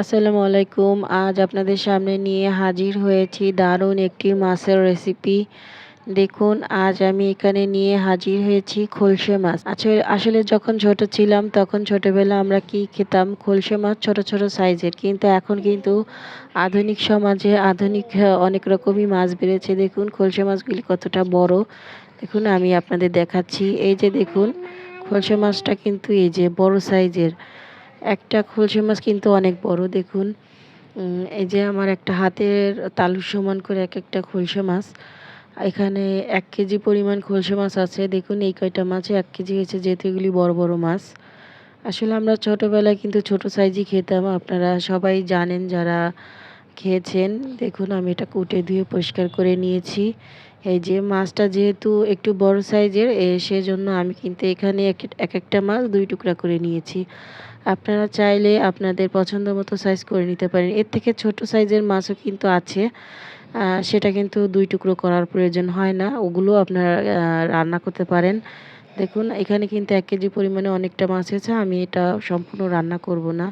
আসসালামু আলাইকুম। আজ আপনাদের সামনে নিয়ে হাজির হয়েছি দারুণ একটি মাছের রেসিপি দেখুন, আজ আমি এখানে নিয়ে হাজির হয়েছি খলসে মাছ। আসলে আসলে যখন ছোট ছিলাম, তখন ছোটবেলা আমরা কি খেতাম? খলসে মাছ ছোট ছোট সাইজের। কিন্তু এখন কিন্তু আধুনিক সমাজে আধুনিক, অনেক রকমই মাছ বেড়েছে। দেখুন, খলসে মাছগুলি কতটা বড়। দেখুন, আমি আপনাদের দেখাচ্ছি। এই যে দেখুন, খলসে মাছটা কিন্তু এই যে বড় সাইজের। একটা খলসে মাছ কিন্তু অনেক বড়, দেখুন। এই যে আমার একটা হাতের তালুর সমান করে এক একটা খলসে মাছ, এখানে এক কেজি পরিমাণ খলসে মাছ আছে। দেখুন, এই কয়টা মাছে এক কেজি হয়েছে, যেহেতু এগুলি বড় বড় মাছ। আসলে আমরা ছোটোবেলায় কিন্তু ছোট সাইজই খেতাম, আপনারা সবাই জানেন যারা খেয়েছেন। দেখুন, আমি এটা কুটে ধুয়ে পরিষ্কার করে নিয়েছি। এই যে মাছটা যেহেতু একটু বড় সাইজের সেজন্য আমি কিন্তু এখানে এক একটা মাছ দুই টুকরা করে নিয়েছি। আপনারা চাইলে আপনাদের পছন্দ মতো সাইজ করে নিতে পারেন। এর থেকে ছোট সাইজের মাছও কিন্তু আছে। সেটা কিন্তু দুই টুকরো করার প্রয়োজন হয় না। ওগুলো আপনারা রান্না করতে পারেন। দেখুন, এখানে কিন্তু এক কেজি পরিমাণে অনেকটা মাছ আছে। আমি এটা সম্পূর্ণ রান্না করব না।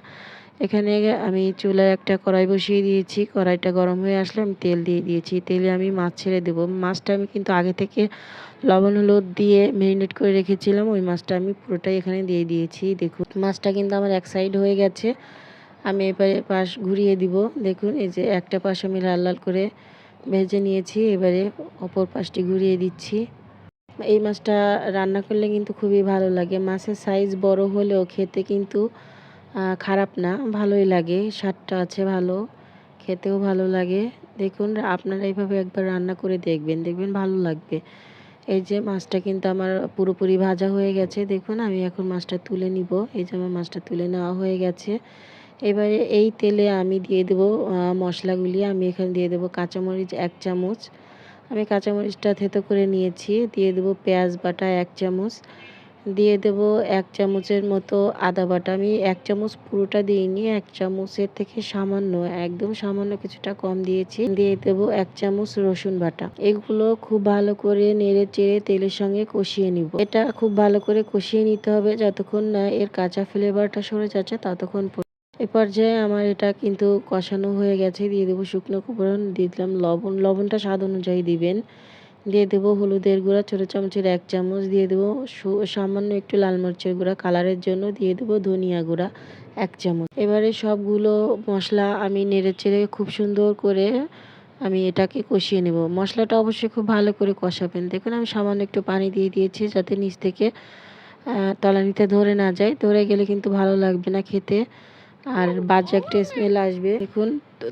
এখানে আমি চুলায় একটা কড়াই বসিয়ে দিয়েছি। কড়াইটা গরম হয়ে আসলে আমি তেল দিয়ে দিয়েছি। তেলে আমি মাছ ছেড়ে দেবো। মাছটা আমি কিন্তু আগে থেকে লবণ, হলুদ দিয়ে ম্যারিনেট করে রেখেছিলাম। ওই মাছটা আমি পুরোটাই এখানে দিয়ে দিয়েছি। দেখুন, মাছটা কিন্তু আমার এক সাইড হয়ে গেছে। আমি এবারে পাশ ঘুরিয়ে দিব। দেখুন, এই যে একটা পাশ আমি লাল লাল করে ভেজে নিয়েছি। এবারে অপর পাশটি ঘুরিয়ে দিচ্ছি। এই মাছটা রান্না করলে কিন্তু খুবই ভালো লাগে। মাছের সাইজ বড় হলেও খেতে কিন্তু খারাপ না, ভালোই লাগে, স্বাদটা আছে ভালো, খেতেও ভালো লাগে। দেখুন, আপনারা এইভাবে একবার রান্না করে দেখবেন দেখবেন ভালো লাগবে। এই যে মাছটা কিন্তু আমার পুরোপুরি ভাজা হয়ে গেছে, দেখুন আমি এখন মাছটা তুলে নিব। এই যে আমার মাছটা তুলে নেওয়া হয়ে গেছে। এবারে এই তেলে আমি দিয়ে দেব মশলাগুলি, আমি এখানে দিয়ে দেব কাঁচামরিচ এক চামচ। আমি কাঁচামরিচটা থেতো করে নিয়েছি, দিয়ে দেব পেঁয়াজ বাটা এক চামচ। দিয়ে দেব এক চামচের মতো আদা বাটা। আমি এক চামচ পুরোটা দিইনি, এক চামচের থেকে সামান্য, একদম সামান্য কিছুটা কম দিয়েছি। দিয়ে দেব এক চামচ রসুন বাটা। এগুলো খুব ভালো করে নেড়ে চেড়ে তেলের সঙ্গে কষিয়ে নিব। এটা খুব ভালো করে কষিয়ে নিতে হবে, যতক্ষণ না এর কাঁচা ফ্লেভারটা সরে যাচ্ছে ততক্ষণ এ পর্যায়ে আমার এটা কিন্তু কষানো হয়ে গেছে। দিয়ে দেবো শুকনো কুপড়ন দিয়ে দিলাম লবণ। লবণটা স্বাদ অনুযায়ী দিবেন। দিয়ে দেবো হলুদের গুঁড়া, ছোটো চামচের এক চামচ দিয়ে দেবো সামান্য একটু লাল মরিচের গুঁড়া, কালারের জন্য দিয়ে দেবো ধনিয়া গুঁড়া এক চামচ। এবারে সবগুলো মশলা আমি নেড়ে চেড়ে খুব সুন্দর করে আমি এটাকে কষিয়ে নেব। মশলাটা অবশ্যই খুব ভালো করে কষাবেন। দেখুন আমি সামান্য একটু পানি দিয়ে দিয়েছি যাতে নিচ থেকে তলানিতে ধরে না যায়। ধরে গেলে কিন্তু ভালো লাগবে না খেতে। আর বাজে একটা স্মেল আসবে। দেখুন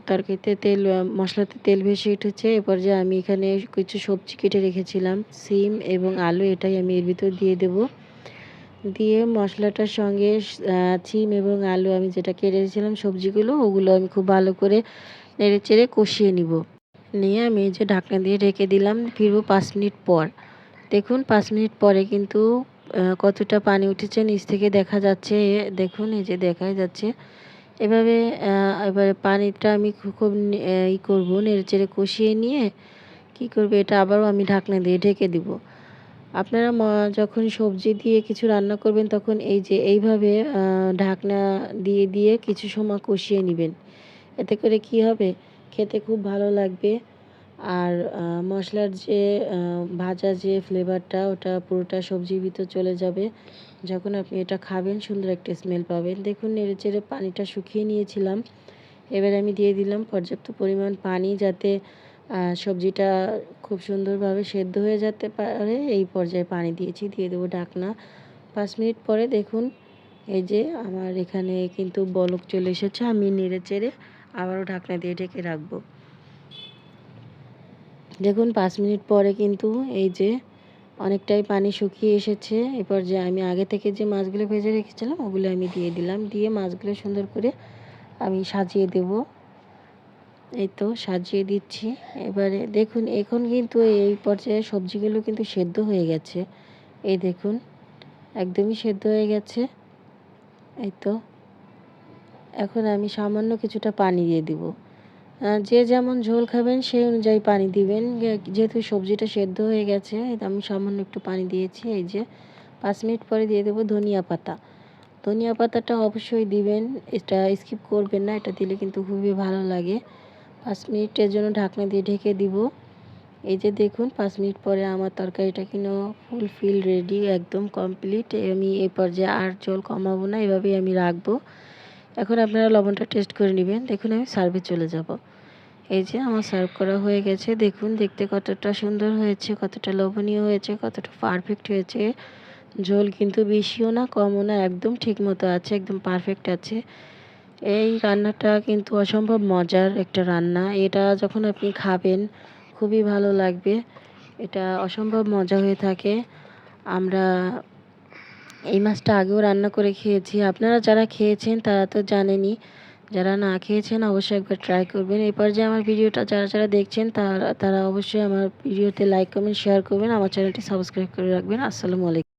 তরকারিতে তেল মশলাতে তেল ভেসে উঠেছে। এরপর যে আমি এখানে কিছু সবজি কেটে রেখেছিলাম, সিম এবং আলু, এটাই আমি এর ভিতর দিয়ে দেব। দিয়ে মশলাটার সঙ্গে সিম এবং আলু আমি যেটা কেটে রেখেছিলাম, সবজিগুলো, ওগুলো আমি খুব ভালো করে নেড়ে চেড়ে কষিয়ে নিব। নিয়ে আমি যে ঢাকনা দিয়ে রেখে দিলাম, ফিরবো পাঁচ মিনিট পর। দেখুন, পাঁচ মিনিট পরে কিন্তু কতটা পানি উঠেছে নিচ থেকে দেখা যাচ্ছে, দেখুন এই যে দেখাই যাচ্ছে। এভাবে এবারে পানিটা আমি খুব ই করব, নেড়ে চেড়ে কষিয়ে নিয়ে কি করবে, এটা আবারও আমি ঢাকনা দিয়ে ঢেকে দিব। আপনারা যখন সবজি দিয়ে কিছু রান্না করবেন, তখন এই যে এইভাবে ঢাকনা দিয়ে দিয়ে কিছু সময় কষিয়ে নেবেন। এতে করে কি হবে? খেতে খুব ভালো লাগবে। আর মশলার যে ভাজা যে ফ্লেভারটা ওটা পুরোটা সবজির ভিতর চলে যাবে। যখন আপনি এটা খাবেন, সুন্দর একটা স্মেল পাবেন। দেখুন, নেড়ে চেড়ে পানিটা শুকিয়ে নিয়েছিলাম। এবার আমি দিয়ে দিলাম পর্যাপ্ত পরিমাণ পানি যাতে সবজিটা খুব সুন্দরভাবে সেদ্ধ হয়ে যেতে পারে। এই পর্যায়ে পানি দিয়েছি, দিয়ে দেবো ঢাকনা। পাঁচ মিনিট পরে দেখুন, এই যে আমার এখানে কিন্তু বলক চলে এসেছে। আমি নেড়ে চেড়ে আবারও ঢাকনা দিয়ে ঢেকে রাখব। দেখুন, পাঁচ মিনিট পরে কিন্তু এই যে অনেকটাই পানি শুকিয়ে এসেছে। এরপর যে আমি আগে থেকে যে মাছগুলো ভেজে রেখেছিলাম, ওগুলো আমি দিয়ে দিলাম। দিয়ে মাছগুলো সুন্দর করে আমি সাজিয়ে দেব। এই তো সাজিয়ে দিচ্ছি। এবারে দেখুন, এখন কিন্তু এই পর্যায়ে সবজিগুলো কিন্তু সেদ্ধ হয়ে গেছে। এই দেখুন, একদমই সেদ্ধ হয়ে গেছে। এই তো, এখন আমি সামান্য কিছুটা পানি দিয়ে দিব। যে যেমন ঝোল খাবেন সেই অনুযায়ী পানি দিবেন। যেহেতু সবজিটা সেদ্ধ হয়ে গেছে আমি সামান্য একটু পানি দিয়েছি। এই যে পাঁচ মিনিট পরে দিয়ে দেবো ধনিয়া পাতা। ধনিয়া পাতাটা অবশ্যই দিবেন। এটা স্কিপ করবেন না, এটা দিলে কিন্তু খুবই ভালো লাগে। পাঁচ মিনিটের জন্য ঢাকনা দিয়ে ঢেকে দিব। এই যে দেখুন, পাঁচ মিনিট পরে আমার তরকারিটা কিন্তু ফুলফিল রেডি, একদম কমপ্লিট। আমি এই পর্যায়ে আর জল কমাবো না, এভাবেই আমি রাখব। এখন আপনারা লবণটা টেস্ট করে নেবেন। দেখুন, আমি সার্ভে চলে যাব। এই যে আমার সার্ভ করা হয়ে গেছে। দেখুন, দেখতে কতটা সুন্দর হয়েছে, কতটা লোভনীয় হয়েছে, কতটা পারফেক্ট হয়েছে। ঝোল কিন্তু বেশিও না, কমও না, একদম ঠিক মতো আছে, একদম পারফেক্ট আছে। এই রান্নাটা কিন্তু অসম্ভব মজার একটা রান্না। এটা যখন আপনি খাবেন, খুবই ভালো লাগবে। এটা অসম্ভব মজা হয়ে থাকে। আমরা এই মাছটা আগেও রান্না করে খেয়েছি। আপনারা যারা খেয়েছেন, তারা তো জানেনই। যারা না খেয়েছেন, অবশ্যই একবার ট্রাই করবেন। এরপর যে আমার ভিডিওটা যারা যারা দেখছেন, তারা তারা অবশ্যই আমার ভিডিওতে লাইক কমেন্ট শেয়ার করবেন। আমার চ্যানেলটি সাবস্ক্রাইব করে রাখবেন। আসসালামু আলাইকুম।